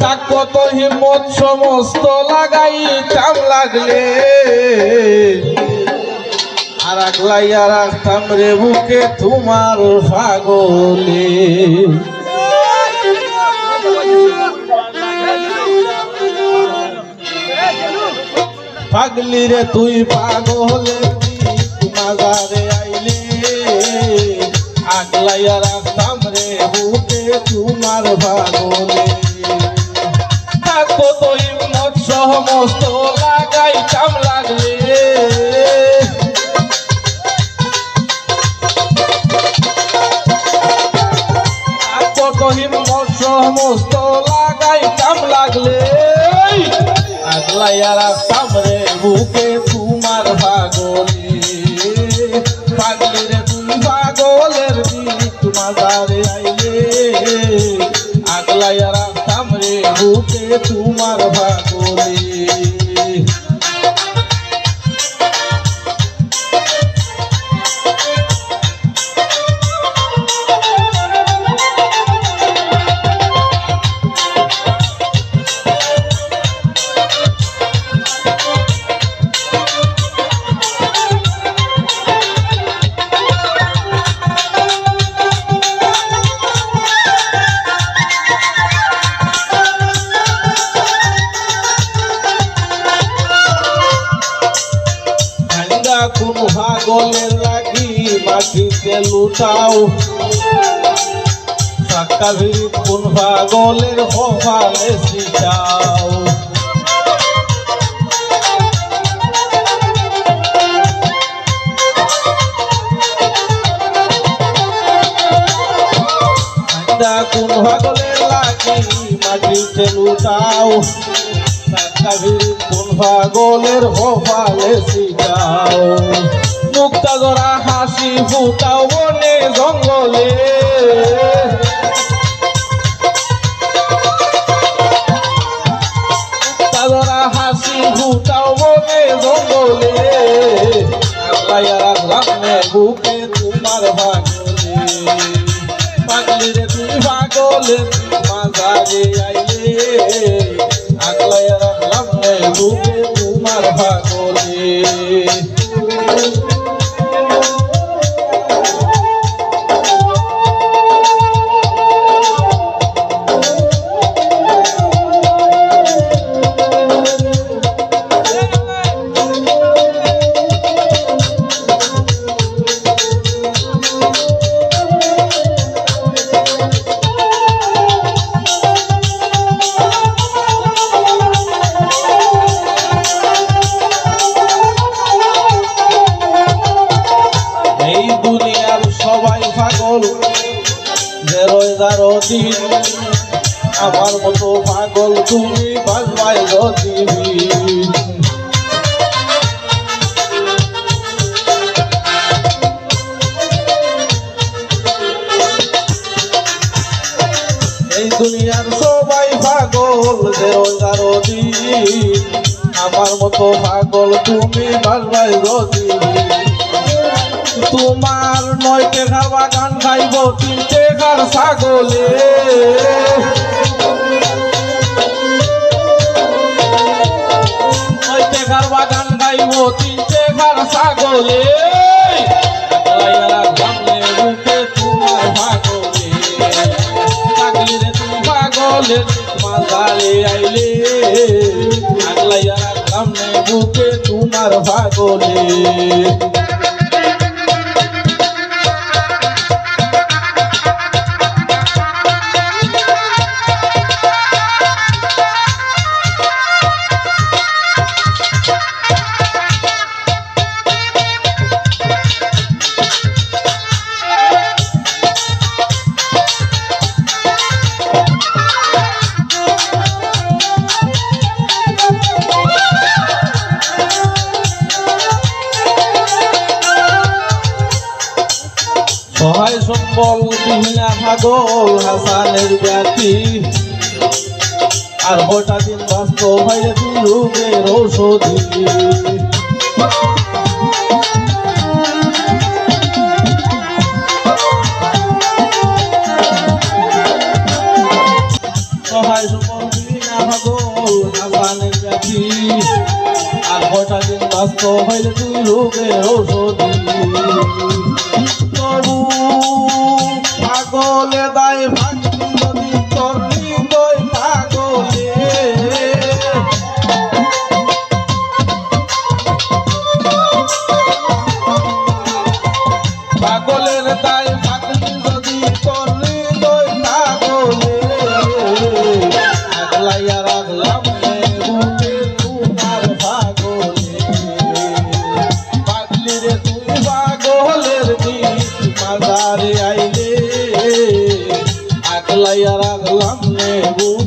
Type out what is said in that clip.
তা কত হিম্মত সমস্ত লাগাই চাম লাগলে। আর আগলাই আর আসতাম রে বুকে তোমার পাগলে। পাগলি রে, তুই পাগলে মাজারে আইলে। আগলাইয়া রাখতাম রে বুকে তোমার তো সমস্ত লাগাইতাম লাগলে। কত হিম্মত সমস্ত লাগাইতাম লাগলে। আগলাইয়া রাখতাম রে বুকে তোমার পাগলে পাগলি রে তুই পাগলের দিক মাজারে আইলে। আগলাইয়া রাখতাম রে বুকে তোমার ভাগলের লাগি মাটিতে লুটাও। সাক্কা ভিড়ি কোন ভাগলের হফালে সিটাও কোন ভাগলের লাগি মাটিতে লুটাও। কাবির কোন পাগলের হোপালে সিটাও মুক্তা জরা হাসি ফুটাও বনে জঙ্গলে। জরা হাসি ফুটাও বনে জঙ্গলে। রাখলাম বুকে তোমার ভাগলে পাগলি রে তুই পাগলে, মাঝারে আইলে। আগলাই রাখলাম বুকে তোমার পাগলে দিন আমার মতো পাগল তুমি বাজবাই দিবি এই দুনিয়ার সবাই পাগল জেরোয় যারো দিন আমার মতো পাগল তুমি বাজবাই দিবি তোমার নয় টেকার বাগান খাইব তিন টেকার ছাগলে নয় টেকার বাগান খাইব তিন টেকার ছাগলে আইলে আগলাইয়া রাখলাম বুকে তোমার ভাগলে সম্বল বিহিনা পাগল হাসানের ব্যাটি আর হঠাৎ বাস্তব তুই রোগের ঔষধি। তুই রোগের ঔষধি। তবু পাগলে দায় আগলাইয়া রাখলাম রে